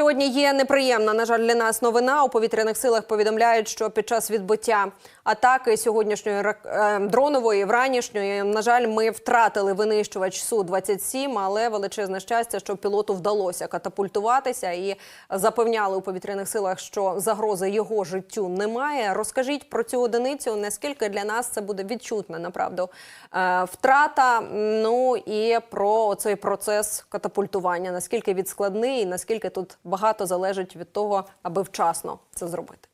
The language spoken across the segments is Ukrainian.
Сьогодні є неприємна, на жаль, для нас новина. У повітряних силах повідомляють, що під час відбиття атаки сьогоднішньої е, дронової, вранішньої, на жаль, ми втратили винищувач су 27 але величезне щастя, що пілоту вдалося катапультуватися і запевняли у повітряних силах, що загрози його життю немає. Розкажіть про цю одиницю. Наскільки для нас це буде відчутна, направду е, втрата. Ну і про цей процес катапультування. Наскільки він складний, і наскільки тут багато залежить від того, аби вчасно це зробити.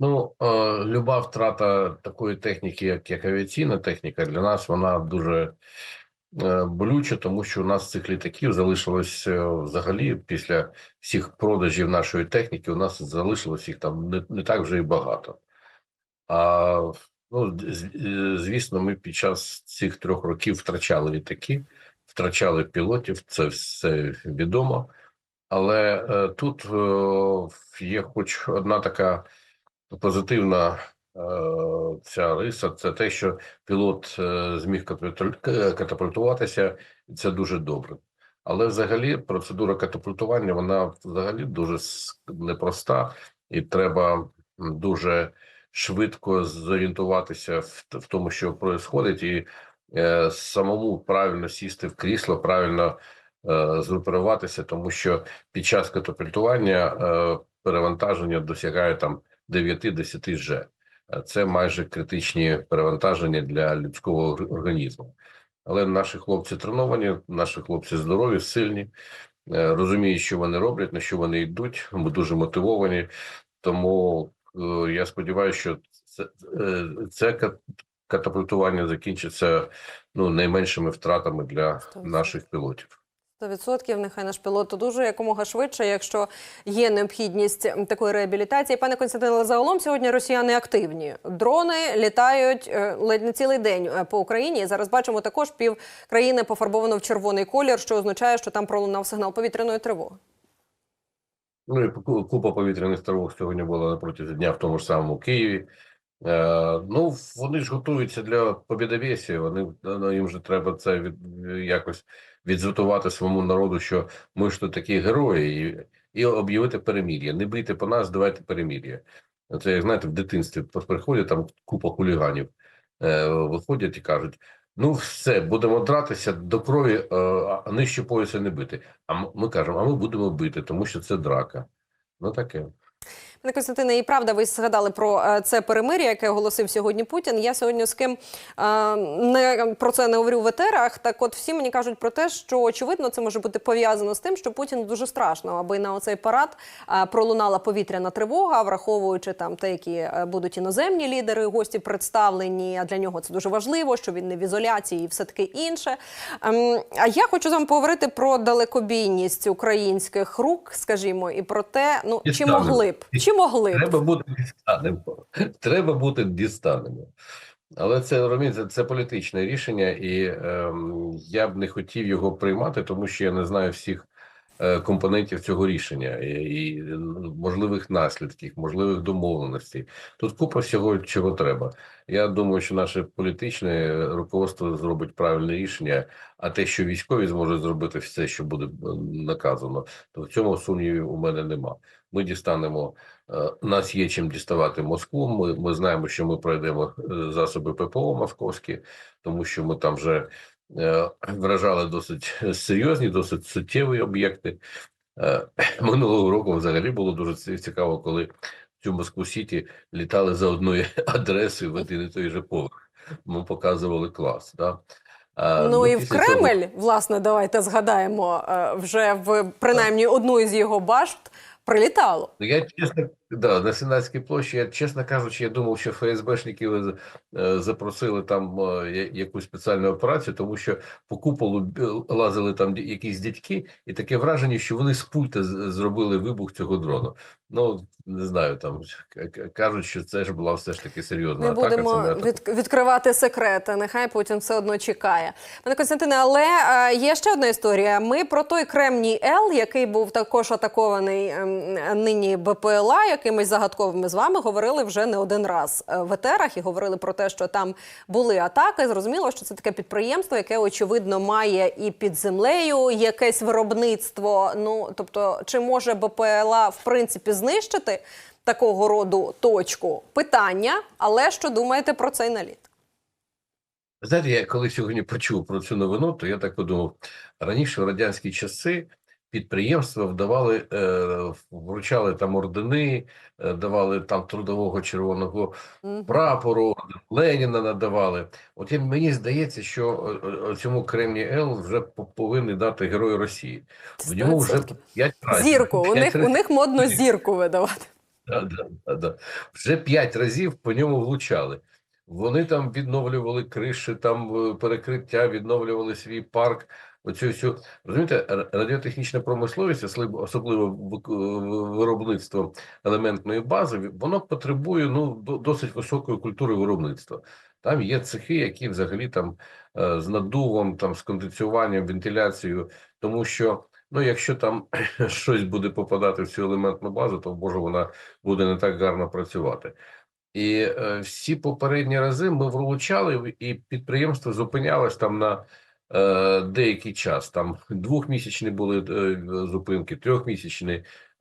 Ну, е, люба втрата такої техніки, як, як авіаційна техніка, для нас вона дуже е, болюча, тому що у нас цих літаків залишилось е, взагалі після всіх продажів нашої техніки, у нас залишилось їх там не, не так вже і багато. А ну, з- звісно, ми під час цих трьох років втрачали літаки, втрачали пілотів, це все відомо. Але е, тут е, є хоч одна така позитивна е, ця риса це те, що пілот зміг катапультуватися, і це дуже добре. Але взагалі процедура катапультування вона взагалі дуже непроста, і треба дуже швидко зорієнтуватися в, тому, що відбувається, і самому правильно сісти в крісло, правильно згрупуватися, тому що під час катапультування е, перевантаження досягає там 9-10 Ж. Е, Це майже критичні перевантаження для людського організму. Але наші хлопці треновані, наші хлопці здорові, сильні, е, розуміють, що вони роблять, на що вони йдуть. Ми дуже мотивовані. Тому е, я сподіваюся, що це, е, це катапультування закінчиться ну найменшими втратами для наших пілотів. 100% нехай наш пілот одужує якомога швидше, якщо є необхідність такої реабілітації. Пане Константине, загалом сьогодні росіяни активні. Дрони літають е, ледь не цілий день е, по Україні. Зараз бачимо також пів країни пофарбовано в червоний колір, що означає, що там пролунав сигнал повітряної тривоги. Ну і купа повітряних тривог сьогодні була протязі дня в тому ж самому Києві. Е, ну, вони ж готуються для побєдовєсія. Вони ну, їм же треба це від, якось відзвітувати своєму народу, що ми ж тут такі герої, і, і об'явити перемір'я. Не бийте по нас, давайте перемір'я. Це як знаєте, в дитинстві приходять там купа хуліганів, е, виходять і кажуть: ну, все, будемо дратися до крові, е, а нижче пояса не бити. А ми кажемо, а ми будемо бити, тому що це драка. Ну таке. Пане Костянтине, і правда, ви згадали про е, це перемир'я, яке оголосив сьогодні Путін. Я сьогодні з ким е, не про це не говорю в етерах. Так, от всі мені кажуть про те, що очевидно це може бути пов'язано з тим, що Путін дуже страшно, аби на оцей парад е, пролунала повітряна тривога, враховуючи там те, які будуть іноземні лідери, гості представлені. А для нього це дуже важливо, що він не в ізоляції і все таке інше. Ем, а я хочу з вами поговорити про далекобійність українських рук, скажімо, і про те, ну чи могли б, чи могли. Треба бути дістанемо. Треба бути дістанемо. Але це розумієте, це політичне рішення, і ем, я б не хотів його приймати, тому що я не знаю всіх е, компонентів цього рішення і, е, можливих наслідків, можливих домовленостей. Тут купа всього, чого треба. Я думаю, що наше політичне руководство зробить правильне рішення, а те, що військові зможуть зробити все, що буде е, наказано, то в цьому сумнівів у мене нема. Ми дістанемо. Е, нас є чим діставати Москву. Ми, ми знаємо, що ми пройдемо е, засоби ППО московські, тому що ми там вже е, вражали досить серйозні, досить суттєві об'єкти. Е, минулого року взагалі було дуже ці- цікаво, коли цю Москву Сіті літали за одною адресою в один і той же поверх. Ми показували клас. Да? А, Ну і в Кремль, власне, давайте згадаємо, е, вже в принаймні одну із його башт прилітало. Ну, Я чесно, да, на Сенатській площі, я чесно кажучи, я думав, що ФСБшники е, запросили там е, якусь спеціальну операцію, тому що по куполу б- лазили там якісь дядьки, і таке враження, що вони з пульта зробили вибух цього дрону. Ну не знаю, там кажуть, що це ж була все ж таки серйозна Не атака. будемо це не атака. від, відкривати секрети. Нехай Путін все одно чекає. Пане Костянтине, але е, є ще одна історія. Ми про той Кремній Л, який був також атакований ем, нині БПЛА якимись загадковими з вами говорили вже не один раз е, в етерах і говорили про те, що там були атаки. Зрозуміло, що це таке підприємство, яке очевидно має і під землею якесь виробництво. Ну тобто, чи може БПЛА в принципі знищити такого роду точку? Питання, але що думаєте про цей наліт? Знаєте, я коли сьогодні почув про цю новину, то я так подумав: раніше в радянські часи підприємства вдавали, е, вручали там ордени, е, давали там трудового червоного прапору, Леніна надавали. От мені здається, що е, цьому Кремні Л вже по- повинні дати Герой Росії. В ньому вже 100%. п'ять разів. Зірку. У них у них модно зірку видавати. Да, да, да, да. Вже п'ять разів по ньому влучали. Вони там відновлювали криші, там перекриття, відновлювали свій парк. Оцю всю розумієте, радіотехнічна промисловість, особливо виробництво елементної бази, воно потребує ну досить високої культури виробництва. Там є цехи, які взагалі там е, з надувом, там з кондиціюванням, вентиляцією, тому що ну, якщо там щось буде попадати в цю елементну базу, то може вона буде не так гарно працювати. І е, всі попередні рази ми влучали, і підприємство зупинялось там на деякий час. Там двохмісячні були е, зупинки, трьохмісячні,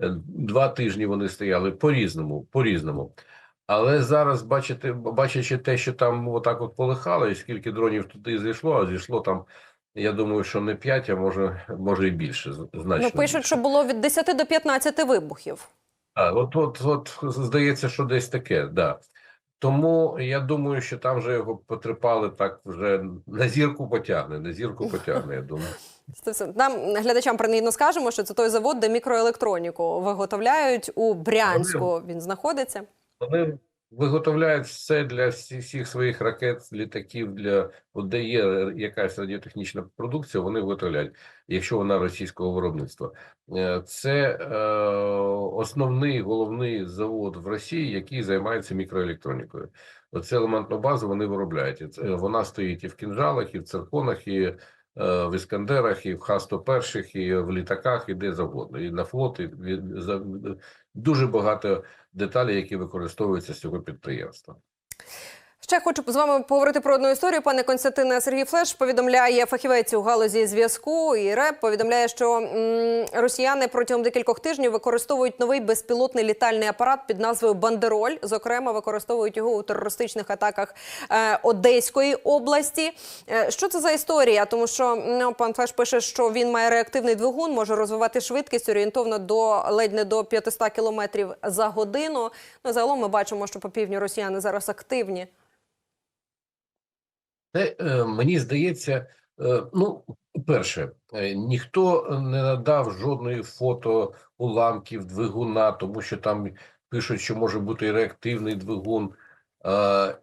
е, два тижні вони стояли по-різному, по-різному. Але зараз, бачите, бачачи те, що там отак от полихало, і скільки дронів туди зійшло, а зійшло там, я думаю, що не 5, а може, може і більше, з- значно Ну пишуть, більше. що було від 10 до 15 вибухів. А, от, от, от здається, що десь таке, да. Тому я думаю, що там вже його потрепали так вже на зірку потягне, на зірку потягне, я думаю. Нам глядачам принагідно скажемо, що це той завод, де мікроелектроніку виготовляють у Брянську. Він знаходиться. Вони виготовляють все для всіх своїх ракет, літаків, для от де є якась радіотехнічна продукція, вони виготовляють, якщо вона російського виробництва. Е, Це е, основний головний завод в Росії, який займається мікроелектронікою. Оце елементну базу вони виробляють. Це- Вона стоїть і в кінжалах, і в цирконах, і е, в іскандерах, і в Х-101, і в літаках, і де завгодно, і на флот, і дуже багато деталі, які використовуються з цього підприємства. Ще хочу з вами поговорити про одну історію. Пане Константине Сергій Флеш повідомляє фахівець у галузі зв'язку і РЕП. Повідомляє, що м, росіяни протягом декількох тижнів використовують новий безпілотний літальний апарат під назвою Бандероль. Зокрема, використовують його у терористичних атаках е, Одеської області. Е, що це за історія? Тому що ну, пан Флеш пише, що він має реактивний двигун, може розвивати швидкість орієнтовно до ледь не до 500 кілометрів за годину. Ну загалом ми бачимо, що по півдню росіяни зараз активні. Це е, мені здається, е, ну, перше, е, ніхто не надав жодної фото уламків двигуна, тому що там пишуть, що може бути реактивний двигун.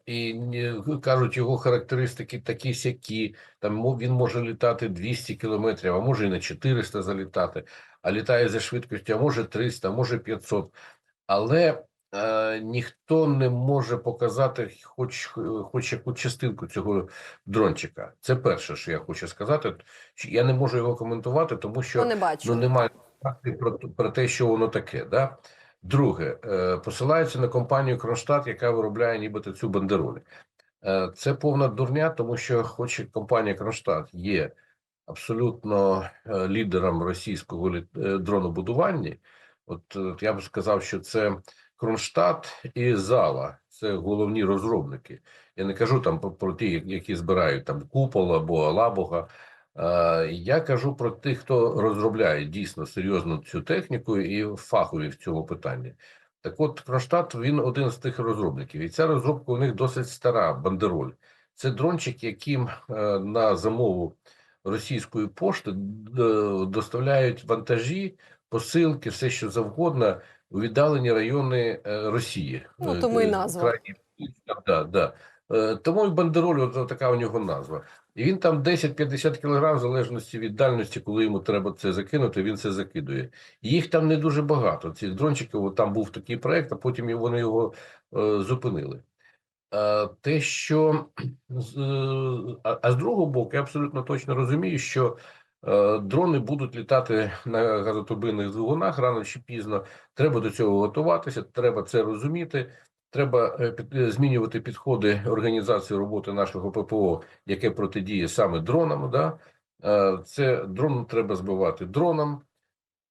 І кажуть, його характеристики такі сякі. Там він може літати 200 кілометрів, а може і на 400 залітати, а літає за швидкістю, а може 300, а може 500. Але е, ніхто не може показати хоч, хоч яку частинку цього дрончика. Це перше, що я хочу сказати. Я не можу його коментувати, тому що Ну, не бачу. ну немає про, про те, що воно таке. Да? Друге, е, посилаються на компанію Кронштадт, яка виробляє нібито цю бандероль. Е, це повна дурня, тому що, хоч і компанія Кронштадт є абсолютно е, лідером російського дронобудування, от я б сказав, що це Кронштадт і Зала, це головні розробники. Я не кажу там про- ті, які збирають там купол або Алабога. Е, Я кажу про тих, хто розробляє дійсно серйозно цю техніку і фахові в цьому питанні. Так от, Кронштадт, він один з тих розробників. І ця розробка у них досить стара, бандероль. Це дрончик, яким е, на замову російської пошти доставляють вантажі, посилки, все що завгодно у віддалені райони е, Росії. Ну, Е, тому і е, назва. крайні- Да, да. Тому і бандероль, от така у нього назва. І він там 10-50 кілограм, в залежності від дальності, коли йому треба це закинути, він це закидує. Їх там не дуже багато. Цих дрончиків, там був такий проект, а потім вони його е, зупинили. Е, те, що е, а, а з другого боку, я абсолютно точно розумію, що Дрони будуть літати на газотурбинних двигунах рано чи пізно. Треба до цього готуватися, треба це розуміти. Треба е, е, змінювати підходи організації роботи нашого ППО, яке протидіє саме дронам. Да? Е, Це дрон треба збивати дроном.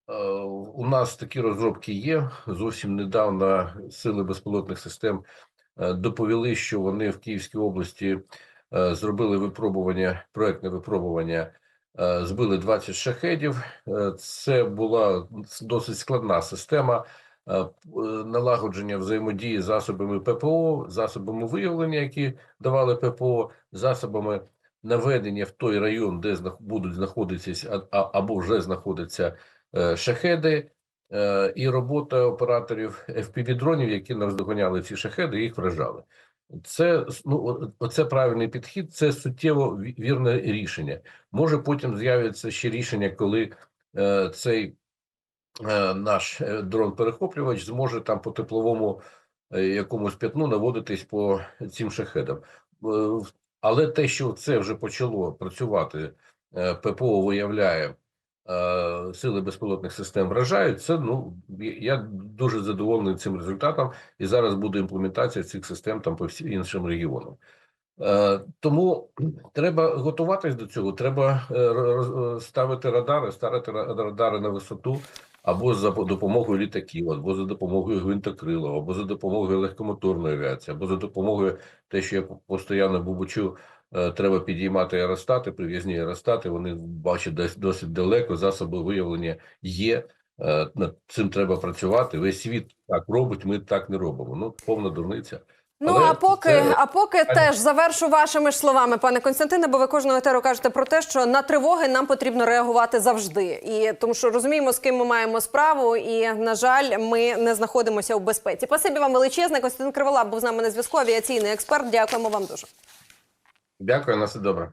Е, У нас такі розробки є. Зовсім недавно сили безпілотних систем е, доповіли, що вони в Київській області е, зробили випробування, проектне випробування, е, збили 20 шахедів. Е, Це була досить складна система е, е, налагодження взаємодії з засобами ППО, засобами виявлення, які давали ППО, засобами наведення в той район, де будуть знаходитися або вже знаходяться е, шахеди, е, і робота операторів FPV-дронів, які наздоганяли ці шахеди, їх вражали. Це ну, оце правильний підхід, це суттєво вірне рішення. Може, потім з'явиться ще рішення, коли е, цей е, наш е, дрон-перехоплювач зможе там по тепловому е, якомусь п'ятну наводитись по цим шахедам. Е, Але те, що це вже почало працювати, е, ППО виявляє, сили безпілотних систем вражають, це ну я- дуже задоволений цим результатом, і зараз буде імплементація цих систем там по всім іншим регіонам. Е, Тому треба готуватись до цього. Треба е, е, ставити радари, ставити радари на висоту або за допомогою літаків, або за допомогою гвинтокрилу, або за допомогою легкомоторної авіації, або за допомогою те, що я постійно бубочу, е, треба підіймати аеростати, прив'язні аеростати. Вони бачать досить далеко. Засоби виявлення є. Е, Над цим треба працювати. Весь світ так робить. Ми так не робимо. Ну повна дурниця. Ну Але а поки, це- а поки теж завершу вашими ж словами, пане Константине, бо ви кожного етеру кажете про те, що на тривоги нам потрібно реагувати завжди, і тому що розуміємо, з ким ми маємо справу, і на жаль, ми не знаходимося у безпеці. Спасибі вам величезне. Константин Криволап був з нами на зв'язку. Авіаційний експерт. Дякуємо вам дуже. Дякую, на все добре.